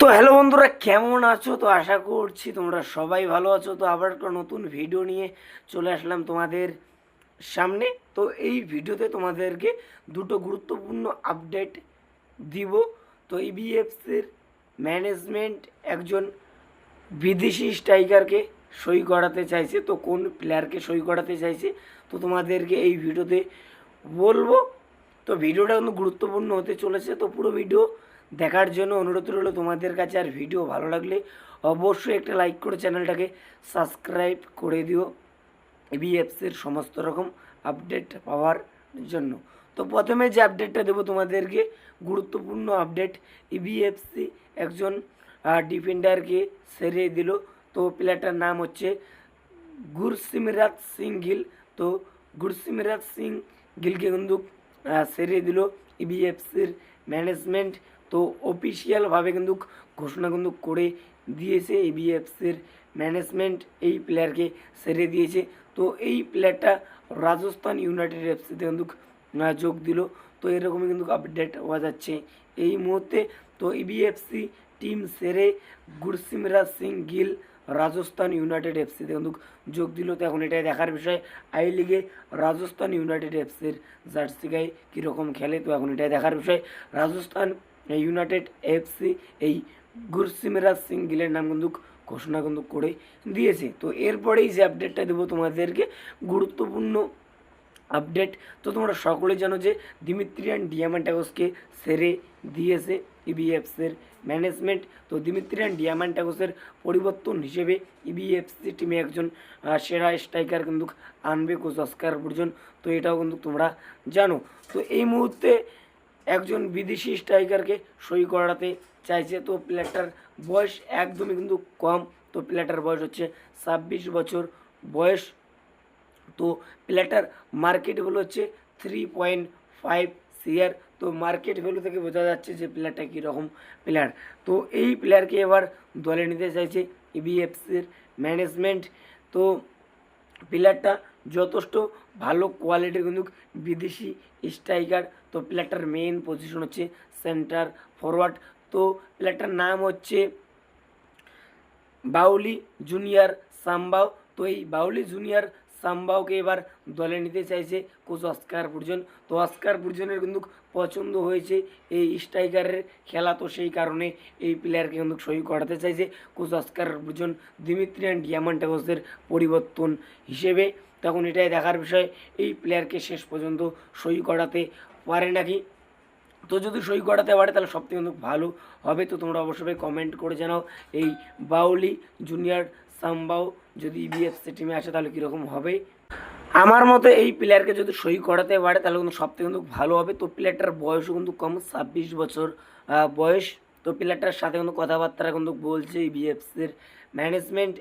তো হ্যালো বন্ধুরা, কেমন আছো? তো আশা করছি তোমরা সবাই ভালো আছো। তো আবার একটা নতুন ভিডিও নিয়ে চলে আসলাম তোমাদের সামনে। তো এই ভিডিওতে তোমাদেরকে দুটো গুরুত্বপূর্ণ আপডেট দিব। তো E ইবিএফসির ম্যানেজমেন্ট একজন বিদেশি স্ট্রাইকারকে সই করাতে চাইছে। তো কোন প্লেয়ারকে সই করাতে চাইছে, তো তোমাদেরকে এই ভিডিওতে বলব। তো ভিডিওটা কিন্তু গুরুত্বপূর্ণ হতে চলেছে। তো পুরো ভিডিও দেখার জন্য অনুরোধ রইল তোমাদের কাছে আর ভিডিও ভালো লাগলে অবশ্যই একটা লাইক করে চ্যানেলটাকে সাবস্ক্রাইব করে দিও ইবিএফসির সমস্ত রকম আপডেট পাওয়ার জন্য। তো প্রথমে যে আপডেটটা দেবো তোমাদেরকে, গুরুত্বপূর্ণ আপডেট ইবিএফসি একজন ডিফেন্ডারকে সেরে দিল। তো প্লেয়ারটার নাম হচ্ছে গুরসিমরাজ সিং গিল। তো গুরসিমরাজ সিং গিলকে কিন্তু সেরে দিল ইবিএফসির ম্যানেজমেন্ট তো অফিসিয়ালভাবে কিন্তু ঘোষণা কিন্তু করে দিয়েছে ইবিএফসির ম্যানেজমেন্ট এই প্লেয়ারকে সেরে দিয়েছে। তো এই প্লেয়ারটা রাজস্থান ইউনাইটেড এফসিতে কিন্তু যোগ দিল। তো এরকমই কিন্তু আপডেট হওয়া যাচ্ছে এই মুহূর্তে। তো ইবিএফসি টিম সেরে গুরসিমরাজ সিং গিল রাজস্থান ইউনাইটেড এফসিতে কিন্তু যোগ দিল। তো এখন এটাই দেখার বিষয় আই লিগে রাজস্থান ইউনাইটেড এফসির জার্সি গায়ে কীরকম খেলে? তো এখন এটাই দেখার বিষয়। রাজস্থান ইউনাইটেড এফসি এই গুরসিমরাজ সিং গিলের নাম কিন্তু ঘোষণা কিন্তু করে দিয়েছে। তো এরপরেই যে আপডেটটা দেবো তোমাদেরকে, গুরুত্বপূর্ণ আপডেট তো তোমরা সকলেই জানো যে দিমিত্রিয়ান ডিয়ামান্টাগোসকে সেরে দিয়েছে E ইবিএফসির ম্যানেজমেন্ট তো দিমিত্রিয়ান ডিয়ামান্টাগোসের পরিবর্তন হিসেবে E ইবিএফসি টিমে একজন সেরা স্ট্রাইকার কিন্তু আনবে কোচ অস্কার বুর্জন তো এটাও কিন্তু তোমরা জানো। তো এই মুহূর্তে একজন বিদেশি স্ট্রাইকারকে সই করাতে চাইছে। তো প্লেয়ারটার বয়স একদমই কিন্তু কম। তো প্লেয়ারটার বয়স হচ্ছে ছাব্বিশ বছর বয়স। তো প্লেটার মার্কেট ভ্যালু হচ্ছে থ্রি পয়েন্ট ফাইভ সিয়ার তো মার্কেট ভ্যালু থেকে বোঝা যাচ্ছে যে প্লেয়ারটা কীরকম প্লেয়ার। তো এই প্লেয়ারকে এবার দলে নিতে চাইছে ইবিএফসির ম্যানেজমেন্ট। তো প্লেয়ারটা যথেষ্ট ভালো কোয়ালিটির কিন্তু বিদেশি স্ট্রাইকার তো প্লেয়ারটার মেইন পজিশন হচ্ছে সেন্টার ফরওয়ার্ড তো প্লেয়ারটার নাম হচ্ছে বাউলি জুনিয়র সাম্বাও। তো এই বাউলি জুনিয়র সাম্বাওকে এবার দলে নিতে চাইছে কোচ অস্কার বুর্জন তো অস্কার বুর্জনের কিন্তু পছন্দ হয়েছে এই স্ট্রাইকারের খেলা। তো সেই কারণে এই প্লেয়ারকে কিন্তু সই করাতে চাইছে কোচ অস্কার বুর্জন দিমিত্রিয়ান ডিয়ামান্টাগোসের পরিবর্তন হিসেবে। তখন এটাই দেখার বিষয়, এই প্লেয়ারকে শেষ পর্যন্ত সই করাতে পারে নাকি? তো যদি সই করাতে পারে, তাহলে সব থেকে কিন্তু ভালো হবে। তো তোমরা অবশ্যই কমেন্ট করে জানাও। এই বাউলি জুনিয়র সাম্বাও যদি ইবিএফসি টিমে আসে তাহলে কীরকম হবে? আমার মতে এই প্লেয়ারকে যদি সই করাতে পারে, তাহলে কিন্তু সব থেকে কিন্তু ভালো হবে। তো প্লেয়ারটার বয়সও কিন্তু কম, ছাব্বিশ বছর বয়স। তো প্লেয়ারটার সাথে কিন্তু কথাবার্তা কিন্তু বলছে ইবিএফসির ম্যানেজমেন্ট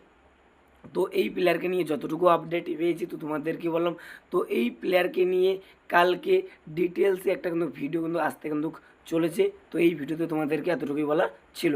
তো এই প্লেয়ারকে নিয়ে যতটুকু আপডেট পেয়েছি, তো তোমাদেরকে বললাম। তো এই প্লেয়ারকে নিয়ে কালকে ডিটেলসে একটা কিন্তু ভিডিও কিন্তু আসতে কিন্তু চলেছে। তো এই ভিডিওতে তোমাদেরকে এতটুকুই বলা ছিল।